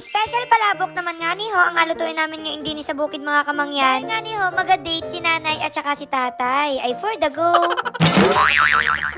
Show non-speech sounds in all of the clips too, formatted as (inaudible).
special palabok naman nga ni ho ang alutuin namin ngayon din sa bukid mga kamangyan. Nga ni ho, mag-date si nanay at saka si tatay. Ay for the go.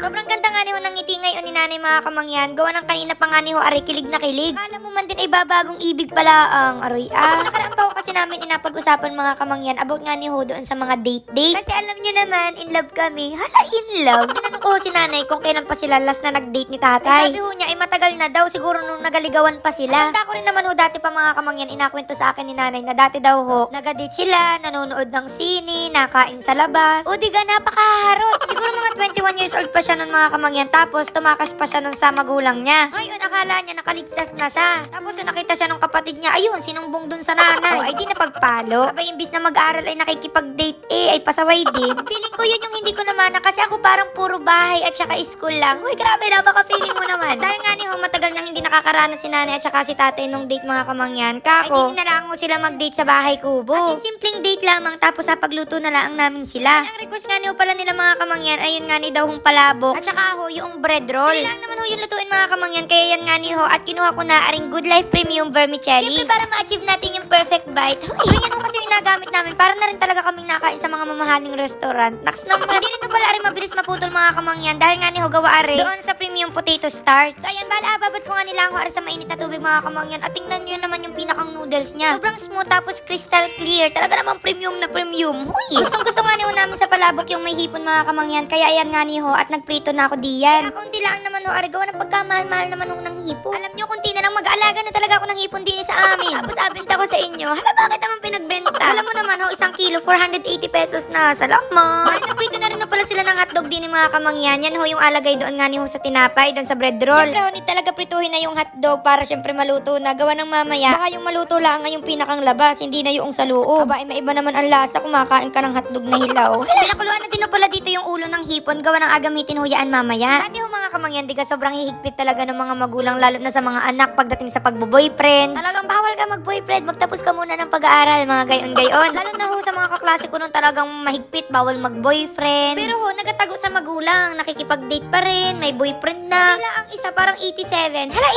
Sobrang ganda nga ni ho ng ngiti ngayon ni nanay mga kamangyan. Gawa ng kanina pa nga ni ho, aray kilig na kilig. Alam mo man din ay babagong ibig pala ang aroy ah. Nakaraan pa kasi namin inapag-usapan mga kamangyan about nga ni ho doon sa mga date-date. Kasi alam nyo naman, in love kami. Hala, in love. Tinanong ko si nanay kung kailan pa sila last na nag-date ni tatay. Sabi ho niya, ay matagal na daw. Siguro nung nagaligawan pa sila. Tanda ko rin naman ho dati pa mga kamangyan, inakwento sa akin ni nanay na dati daw ho, nag-date sila, nanonood ng sine, nakain sa labas. O diga, napakaharot. Siguro mga 21 years old pa siya nun mga kamangyan. Tapos tumakas pa siya nun sa magulang niya. Ngayon, akala niya nakaligtas na siya. Tapos nung nakita siya ng kapatid niya, ayun, sinumbong dun sa nanay. O, (laughs) ay di napagpalo. Abay, imbis na mag-aral ay nakikipag-date eh, ay pasaway din. (laughs) Feeling ko yun yung hindi ko naman kasi ako parang puro bahay at saka school lang. Uy, grabe na, baka feeling mo naman. Dahil nga ni Hong matagal nang hindi nakakaranas si nanay at saka si tatay nung date mga kamangyan. Kako, ay di na lang ho sila mag-date sa bahay kubo. As in, simpleng date lamang tapos sa pagluto na lang namin sila. Ang request nga ni ho pala nila mga kamangyan, ayun nga ni daw hong palabok. At saka ho, yung bread roll. Kailangan naman ho yung lutuin mga kamangyan, kaya yan nga ni ho. At kinuha ko na aring Good Life Premium Vermicelli. Siyempre para ma-achieve natin yung perfect bite. Huy, yan ho kasi yung inagamit namin. Para na rin talaga kaming nakain sa mga mamahaling restaurant. Naks naman. Hindi rin pala aring mabilis maputol mga kamangyan dahil nga ni ho gawa are doon sa premium potato starch. So ayan, bala, babad ko nga nila ako are sa mainit na tubig mga kamangyan. At tingnan nyo naman yung pinakang noodles niya. Sobrang smooth tapos crystal clear. Talaga namang premium na premium. Huy! Gustong gusto nga ni namin sa palabok yung may hipon mga kamangyan. Kaya ayan nga ni ho at nagprito na ako diyan. Kaya kunti lang naman ho, are gawa ng pagkamahal-mahal naman ho ng hipon. Alam nyo, kunti na lang mag-aalaga na talaga ako ng hipon din sa amin. Tapos abenta ko sa inyo. Hala, bakit naman pinagbenta? Alam mo naman ho, isang kilo, 480 pesos na. Salamat! (laughs) Ay, nagprito na rin ho pala sila ng hotdog din ng mga kamangyan. Yan ho yung alagay doon nga ni ho sa tinapay, doon sa bread roll. Siyempre ho, hindi talaga prituhin na yung hotdog para siyempre maluto na. Gawa ng mamaya. Baka yung maluto lang ang yung pinakang labas, hindi na yung sa loob. Aba, ay maiba naman ang lasa kumakain ka ng hotdog na hilaw. (laughs) Pinakuluan na din ho pala dito yung ulo ng hipon. Gawa ng agamitin ho yan mamaya. Dati ho mga kamangyan, di ka sobrang hihigpit talaga ng mga magulang, lalo na sa mga anak pagdating sa pagbo-boyfriend. Talagang bawal ka mag-boyfriend, magtapos ka muna ng pag-aaral, mga gayon-gayon. Lalo na ho sa mga kaklase ko nung talagang mahigpit, bawal mag-boyfriend. Pero ho, nagatago sa magulang, nakikipag-date pa rin, may boyfriend na. Tila ang isa, parang 87. Hala,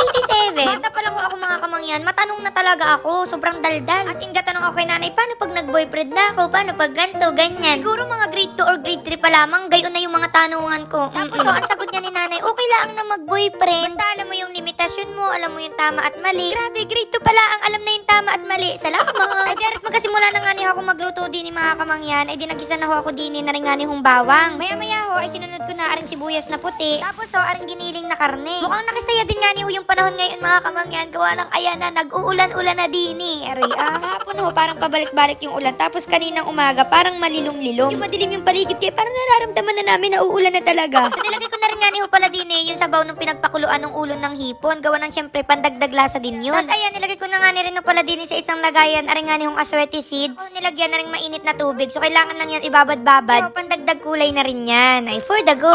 87? Bata pa lang ho ako mga kamangyan, matanong na talaga ako, sobrang daldal. As in, gatanong ako kay nanay, paano pag nag-boyfriend na ako? Paano pag ganto, ganyan? Siguro mga grade 2 or grade 3 pa lamang, gayon na yung mga tanungan ko. Tapos ho, ang sagot niya ni nanay, okay lang na mag-boyfriend. Basta alam mo yung limitasyon mo, alam mo yung tama at mali. Grabe, grade 2 pala ang alam na yung tama at mali. Salamat. (laughs) Ay, direct magkasimula na nga ni ako magluto din ni mga kamangyan. Ay, di nagisa na ho ako din na rin nga ni hong bawang. Maya-maya ho, ay sinunod ko na aring sibuyas na puti. Tapos ho, aring giniling na karne. Mukhang nakisaya din nga ni ho yung panahon ngayon mga kamangyan. Gawa ng ayan na, nag-uulan-ulan na din eh. Aray, ah. Kahapon ho, parang pabalik-balik yung ulan. Tapos kaninang umaga, parang malilong-lilong. Yung madilim yung paligid kaya parang nararamdaman na namin na uulan na talaga. So nilagay ko na rin nga ni ho pala din eh, yung sabaw nung pinagpakuluan ng ulo ng hipon. Gawa ng syempre pandagdag lasa din yun. Tapos ayan, nilagay ko na nga ni rin ho pala din eh, sa isang lagayan. Aring nga ni hong aswerte seeds. So, nilagyan na rin mainit na tubig. So kailangan lang yan ibabad-babad. So pandagdag kulay na rin yan. Ay for the go.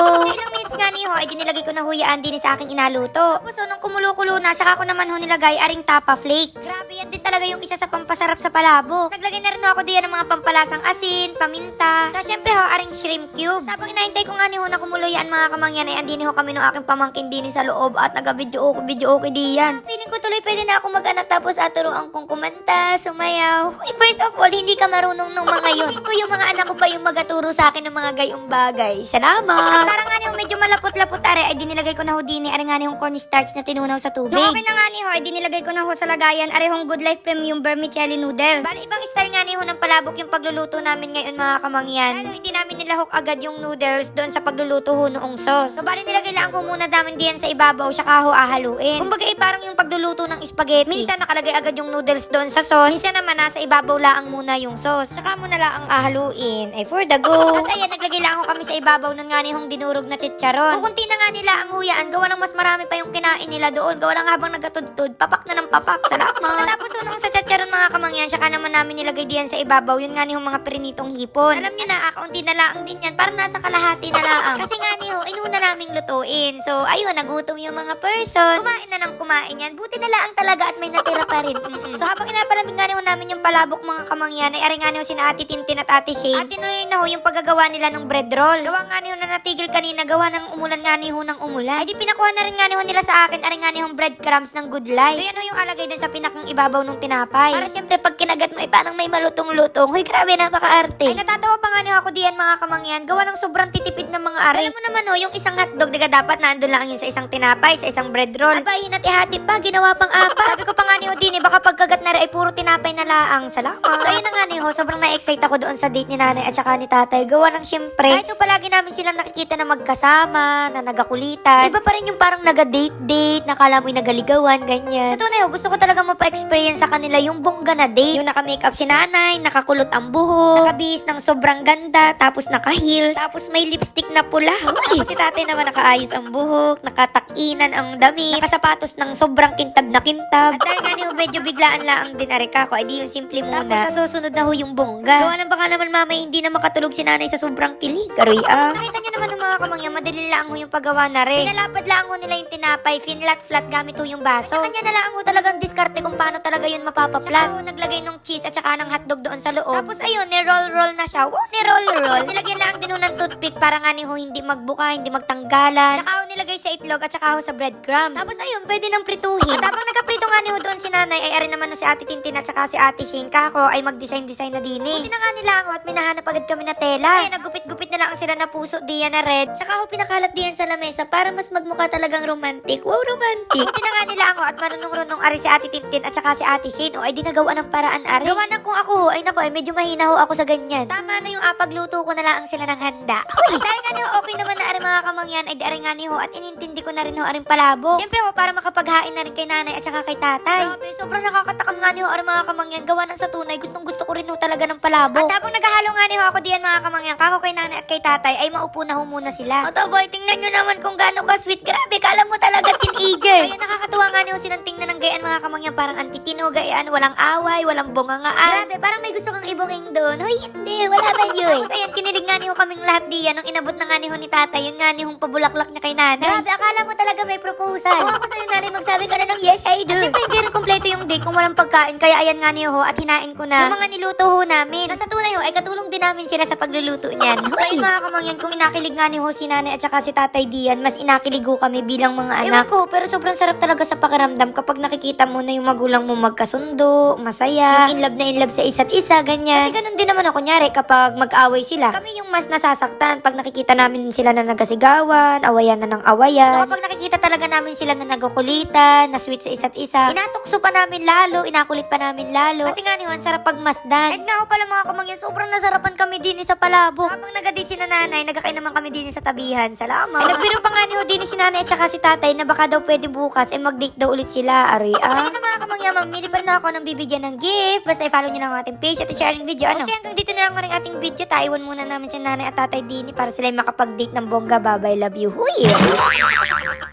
Minutes nga ni ho, ay dinilagay ko na huyaan din sa aking inaluto. So, nung kumulo-kulo na, saka ko naman ho nilagay aring tapa flakes. Grabe yan din talaga yung isa sa pampasarap sa palabok. Naglagay na rin ako diyan ng mga pampalasang asin, paminta. Tapos syempre ho, aring shrimp cube. Sabang inaintay ko nga ni ho na kumulo yan mga kamangyan ay andini ho kami ng aking pamangkin din sa loob at naga-video okay, video okay diyan. Feeling ko tuloy pwede na ako mag-anak tapos aturuan kong kumanta, sumayaw. Uy, first of all, hindi ka marunong ng mga yun. Ko yung mga anak ko pa yung magaturo sa akin ng mga gayong bagay. Salamat! (laughs) Parang ho, medyo malapot-lapot are, ay dinilagay ko na ho din are nga ni cornstarch na tinunaw sa tubig. Nung okay na nga ni ho, ay dinilagay ko na ho sa lagayan are hong Good Life Premium Vermicelli Noodles. Bali, ibang style nga ni ho ng palabok yung pagluluto namin ngayon mga kamangyan. Lalo hindi namin nilahok agad yung noodles doon sa pagluluto ho noong sauce. So, bali nilagay lang ko muna namin diyan sa ibabaw, saka ho ahaluin. Kumbaga, eh, parang yung pagluluto ng spaghetti. Minsan nakalagay agad yung noodles doon sa sauce. Minsan naman nasa ibabaw laang muna yung sauce. Saka mo na lang ang ahaluin. Ay, for the go. Tapos ayan, naglagay lang ako kami sa ibabaw nun nga ni hong dinurog na chicharon. Kukunti na nga nila ang huyaan. Gawa ng mas marami pa yung kinain nila doon. Gawa ng habang nagatudtod, papak na ng papak. Salamat. Tapos nung sa chicharon mga kamangyan, saka naman namin nilagay diyan sa ibabaw. Yun nga ni yung mga prinitong hipon. Alam nyo na, akaunti na laang din yan. Parang nasa kalahati na laang. (laughs) Kasi nga ni ho, inuna naming lutuin. So, ayun, nagutom yung mga person. Kumain na ng kumain yan. Buti na laang talaga at may natira pa rin. Mm-mm. So, habang inapalamig nga ni ho namin yung palabok mga kamangyan, ay aring nga ni ho sina Ate Tintin at Ate Shane. At tinuloy na ho yung paggagawa nila ng bread roll. Gawa nga ni ho na natigil kanina, gawa ng umulan nga ni ho ng umulan. Ay di pinakuha na rin nga ni ho nila sa akin, aring nga ni ho breadcrumbs ng good life. So, yan ho yung alagay dun sa pinakang ibabaw ng tinapay. Para syempre, pag kinagat mo, ay parang may malutong-lutong. Huy, grabe, napaka-arte. Ay, natatawa pa nga ni ako diyan mga kamangyan. Gawa ng sobrang titipid ari. Alam mo naman ho, yung isang hotdog, diga dapat nandun lang yun sa isang tinapay, sa isang bread roll. Abay, hinati-hati pa, ginawa pang apat. Sabi ko pa nga ni ho din, eh, baka pagkagat na rin ay puro tinapay na laang. Salamat. So, ayun na nga ni ho, sobrang na-excite ako doon sa date ni nanay at saka ni tatay. Gawa ng syempre, kahit ho palagi namin silang nakikita na magkasama, na nagakulitan. Iba pa rin yung parang naga-date-date, nakala mo'y nagaligawan, ganyan. Sa tunay ho, gusto ko talaga mapa-experience sa kanila yung bongga na date. Yung naka-makeup si nanay, nakakulot ang buhok, nakabihis ng sobrang ganda, tapos naka-heels, tapos may lipstick na pula. Uy, si tatay naman nakaayos ang buhok, nakatakinan ang damit, nakasapatos ng sobrang kintab na kintab. At dahil nga ni ho, medyo biglaan lang din arika ko, ay di yung simple muna. Tapos sa susunod na ho yung bongga. Gawa ng baka naman mama hindi na makatulog si nanay sa sobrang kilig. Aroy ah. Nakita niyo naman ng mga kamangyan, madali lang ho yung paggawa na rin. Pinalapad lang ho nila yung tinapay, finlat-flat gamit ho yung baso. Sa kanya na lang ho talagang diskarte kung paano talaga yun mapapaplan. Saka ho naglagay ng cheese at saka ng hotdog doon sa loob. Tapos ayun, ni-roll-roll na siya. Wow, ni-roll-roll. Nilagyan lang din ho ng toothpick para nga ni ho hindi magbuka, hindi magtanggalan. Saka ho nilagay sa itlog at saka ho sa breadcrumbs. Tapos ayun, pwede nang prituhin. At habang nagkaprito nga ni ho doon si nanay, ay ari naman no si ate Tintin at saka si ate Shane kako ay mag-design-design na din eh. Buti na nga nila ako at may nahanap agad kami na tela. Kaya nagupit-gupit na lang sila na puso diyan na red. Saka ho pinakalat diyan sa lamesa para mas magmukha talagang romantic. Wow, romantic. Buti na nga nila ako at marunong-runong ari si ate Tintin at saka si ate Shane. O ay di nagawa ng paraan ari. Gawa na kung ako ay nako ay medyo mahina ho ako sa ganyan. Tama na yung apagluto ko na lang sila ng handa. Uy, dahil nga ho, okay naman na ari mga kamangyan ay di ari nga ho at inintindi ko na rin ho aring palabo. Siyempre ho, para makapaghain na rin kay nanay at saka kay tatay. Grabe, sobrang nakakatakam nga ni ho ari mga kamangyan. Gawa ng sa tunay, gustong gusto ko rin ho talaga ng palabo. At habang naghahalo nga ni ho ako diyan mga kamangyan, kako kay nanay at kay tatay ay maupo na ho muna sila. Oto boy, tingnan nyo naman kung gaano ka sweet. Grabe, kala mo talaga teenager. Ayun, nakakatuwa nga ni ho silang tingnan ng gayaan mga kamangyan. Parang antitino, gayaan, walang away, walang bungangaan. Grabe, parang may gusto kang ibuking doon. Hoy, hindi, wala (laughs) ba yun? Tapos ayun, kinilig nga ni ho kaming lahat diyan. Nung inabot na nga ni ni tatay, yun nga ni hong pabulaklak niya kay nanay. Grabe, akala mo talaga may proposal. Kung ako sa'yo nanay, magsabi ka na ng yes, I do. Siyempre, hindi rin kompleto yung date kung walang pagkain. Kaya ayan nga ni ho at hinain ko na yung mga niluto ho namin. Nasa tunay ho, ay katulong din namin sila sa pagluluto niyan. So ayun mga kamangyan, kung inakilig nga ni ho si nanay at saka si tatay diyan, mas inakilig ho kami bilang mga anak. Ewan ko, pero sobrang sarap talaga sa pakiramdam kapag nakikita mo na yung magulang mo magkasundo, masaya, yung in love na in love sa isa't isa, ganyan. Kasi ganun din naman ako, kunyari, kapag mag-away sila, kami yung mas nasasaktan pag nakikita namin sila na nagkasigawan, awayan na ng awayan. So kapag nakikita talaga namin sila na nagkukulitan, na sweet sa isa't isa, inatukso pa namin lalo, inakulit pa namin lalo. Kasi nga niwan, sarap pagmasdan. At nga pala mga kamangyan, sobrang nasarapan kami din sa palabo. Habang nagadate si nanay, nagkakain naman kami din sa tabihan. Salamat. Ay, nagbiro pa nga ni din si nanay at saka si tatay na baka daw pwede bukas ay mag-date daw ulit sila. Ari, ah. Ayun na mga kamangyan, mamili pa rin ako ng bibigyan ng gift. Basta i-follow nyo lang ang ating page at i-share yung video. Ano? Kasi hanggang dito na lang rin ating video. Taiwan muna namin si nanay at tatay Dini para sila makapag-date ng bongga. Bye-bye, love you. Huy!